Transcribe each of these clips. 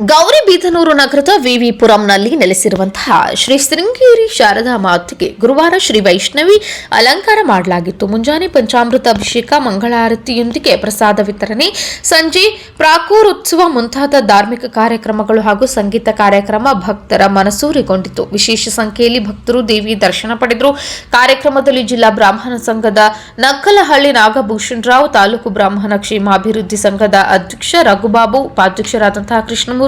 ಗೌರಿಬೀದನೂರು ನಗರದ ವಿವಿಪುರಂನಲ್ಲಿ ನೆಲೆಸಿರುವಂತಹ ಶ್ರೀ ಶೃಂಗೇರಿ ಶಾರದಾ ಮಾತೆಗೆ ಗುರುವಾರ ಶ್ರೀ ವೈಷ್ಣವಿ ಅಲಂಕಾರ ಮಾಡಲಾಗಿತ್ತು. ಮುಂಜಾನೆ ಪಂಚಾಮೃತ ಅಭಿಷೇಕ, ಮಂಗಳಾರತಿಯೊಂದಿಗೆ ಪ್ರಸಾದ ವಿತರಣೆ, ಸಂಜೆ ಪ್ರಾಕೂರೋತ್ಸವ ಮುಂತಾದ ಧಾರ್ಮಿಕ ಕಾರ್ಯಕ್ರಮಗಳು ಹಾಗೂ ಸಂಗೀತ ಕಾರ್ಯಕ್ರಮ ಭಕ್ತರ ಮನಸೂರೆಗೊಂಡಿತು. ವಿಶೇಷ ಸಂಖ್ಯೆಯಲ್ಲಿ ಭಕ್ತರು ದೇವಿ ದರ್ಶನ ಪಡೆದರು. ಕಾರ್ಯಕ್ರಮದಲ್ಲಿ ಜಿಲ್ಲಾ ಬ್ರಾಹ್ಮಣ ಸಂಘದ ನಕ್ಕಲಹಳ್ಳಿ ನಾಗಭೂಷಣರಾವ್ ತಾಲೂಕು ಬ್ರಾಹ್ಮಣ ಕ್ಷೇಮಾಭಿವೃದ್ಧಿ ಸಂಘದ ಅಧ್ಯಕ್ಷ ರಘುಬಾಬು, ಉಪಾಧ್ಯಕ್ಷರಾದಂತಹ ಕೃಷ್ಣಮೂರ್ತಿ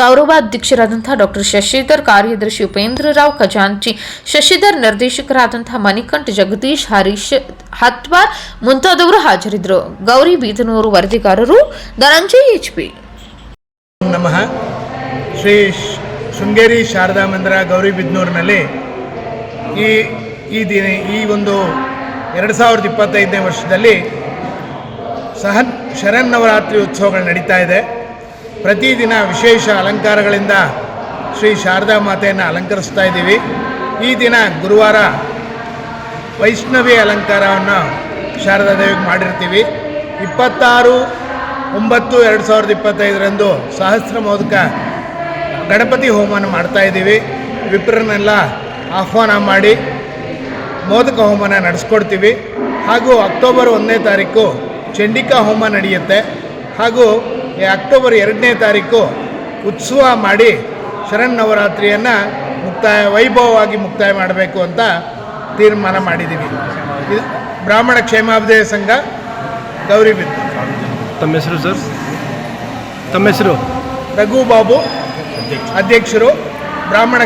ಗೌರವಾಧ್ಯಕ್ಷರಾದಂತಹ ಡಾಕ್ಟರ್ ಶಶಿಧರ್, ಕಾರ್ಯದರ್ಶಿ ಉಪೇಂದ್ರ ರಾವ್, ಖಜಾಂಚಿ ಶಶಿಧರ್, ನಿರ್ದೇಶಕರಾದಂತಹ ಮಣಿಕಂಠ, ಜಗದೀಶ್, ಹರೀಶ್ ಹತ್ವಾರ್ ಮುಂತಾದವರು ಹಾಜರಿದ್ದರು. ಗೌರಿ ಬೀದನೂರು ವರದಿಗಾರರು ಧನಂಜಯ್ ಎಚ್ಪಿ. ನಮಃ. ಶ್ರೀ ಶೃಂಗೇರಿ ಶಾರದಾ ಮಂದಿರ ಗೌರಿ ಬಿದ್ನೂರಿನಲ್ಲಿ ಈ ಈ ದಿನ, ಈ ಒಂದು ಎರಡು ಸಾವಿರದ ಇಪ್ಪತ್ತೈದನೇ ವರ್ಷದಲ್ಲಿ ಸಹ ಶರನ್ನವರಾತ್ರಿ ಉತ್ಸವಗಳು ನಡೀತಾ ಇದೆ. ಪ್ರತಿದಿನ ವಿಶೇಷ ಅಲಂಕಾರಗಳಿಂದ ಶ್ರೀ ಶಾರದಾ ಮಾತೆಯನ್ನು ಅಲಂಕರಿಸ್ತಾ ಇದ್ದೀವಿ. ಈ ದಿನ ಗುರುವಾರ ವೈಷ್ಣವಿ ಅಲಂಕಾರವನ್ನು ಶಾರದಾ ದೇವಿಗೆ ಮಾಡಿರ್ತೀವಿ. ಇಪ್ಪತ್ತಾರು ಒಂಬತ್ತು ಎರಡು ಸಾವಿರದ ಇಪ್ಪತ್ತೈದರಂದು ಸಹಸ್ರ ಮೋದಕ ಗಣಪತಿ ಹೋಮನ ಮಾಡ್ತಾ ಇದ್ದೀವಿ. ವಿಪ್ರನ್ನೆಲ್ಲ ಆಹ್ವಾನ ಮಾಡಿ ಮೋದಕ ಹೋಮನ ನಡೆಸ್ಕೊಡ್ತೀವಿ. ಹಾಗೂ ಅಕ್ಟೋಬರ್ ಒಂದನೇ ತಾರೀಕು ಚಂಡಿಕಾ ಹೋಮ ನಡೆಯುತ್ತೆ. ಹಾಗೂ ಈ ಅಕ್ಟೋಬರ್ ಎರಡನೇ ತಾರೀಕು ಉತ್ಸವ ಮಾಡಿ ಶರನ್ನವರಾತ್ರಿಯನ್ನು ಮುಕ್ತಾಯ ವೈಭವವಾಗಿ ಮುಕ್ತಾಯ ಮಾಡಬೇಕು ಅಂತ ತೀರ್ಮಾನ ಮಾಡಿದ್ದೀವಿ ಇದು ಬ್ರಾಹ್ಮಣ ಕ್ಷೇಮಾಭಿವೃದ್ಧಿ ಸಂಘ ಗೌರಿಬಿದ್ದು ತಮ್ಮ ಹೆಸರು ಸರ್? ತಮ್ಮ ಹೆಸರು? ರಘು ಬಾಬು ಅಧ್ಯಕ್ಷರು ಬ್ರಾಹ್ಮಣ